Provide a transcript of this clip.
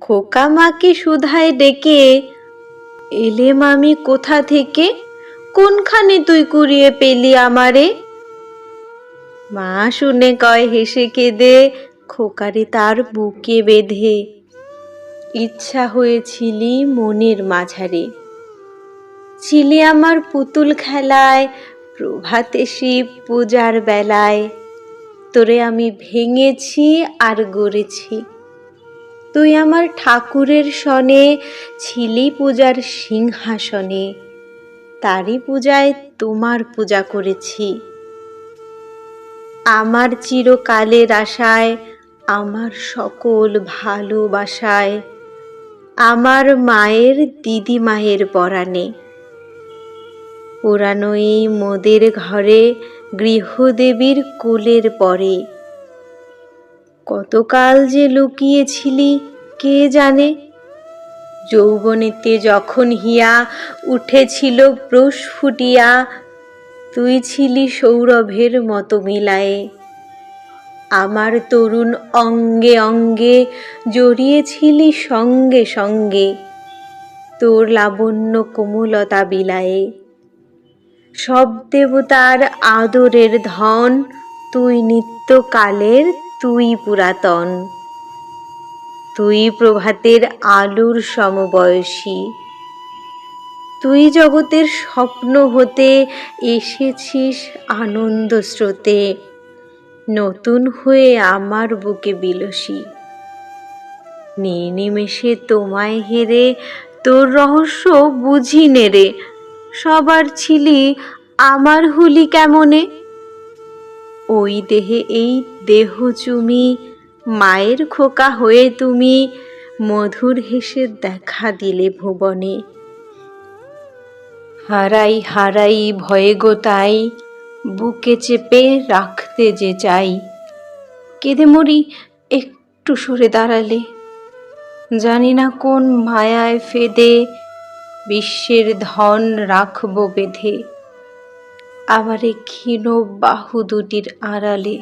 খোকা মাকে সুধায় ডেকে এলেম আমি কোথা থেকে? কোনখানে তুই কুড়িয়ে পেলি আমারে? মা শুনে কয়, হেসে কেঁদে খোকারে তার বুকে বেঁধে। ইচ্ছা হয়েছিলি মনের মাঝারে। ছিলি আমার পুতুল খেলায়, প্রভাতে শিব পূজার বেলায়। তোরে আমি ভেঙেছি আর গড়েছি। তুই আমার ঠাকুরের সনে ছিলি পূজার সিংহাসনে। তারই পূজায় তোমার পূজা করেছি। আমার চিরকালের আশায়, আমার সকল ভালোবাসায়, আমার মায়ের দিদি মায়ের পরাণে। পুরানো এই মোদের ঘরে গৃহদেবীর কোলের পরে কতকাল যে লুকিয়েছিলি, কে জানে? যৌবনেতে যখন হিয়া উঠেছিল প্রোষ ফুটিয়া, তুই ছিলি সৌরভের মতো মিলায়ে। আমার তরুণ অঙ্গে অঙ্গে জড়িয়েছিলি সঙ্গে সঙ্গে তোর লাবণ্য কোমলতা বিলায়ে। সব দেবতার আদরের ধন তুই নিত্যকালের তুই পুরাতন। তুই প্রভাতের আলোর সমবয়সী। তুই জগতের স্বপ্ন হতে এসেছিস আনন্দ স্রোতে। নতুন হয়ে আমার বুকে বিলসী। নিমেষে তোমায় হেরে তোর রহস্য বুঝি নেরে সবার ছিলি আমার হুলি কেমনে? ওই দেহে এই দেহ চুমি, মায়ের খোকা হয়ে তুমি, মধুর হেসে দেখা দিলে ভুবনে। হারাই হারাই ভয়ে গোতাই বুকে চেপে রাখতে যে চাই। কেঁদে মরি একটু সরে দাঁড়ালে, জানি না কোন মায়ায় ফেদে, বিশ্বের ধন রাখব বেঁধে। আমারে ক্ষীণ বাহু দুটির আড়ালে।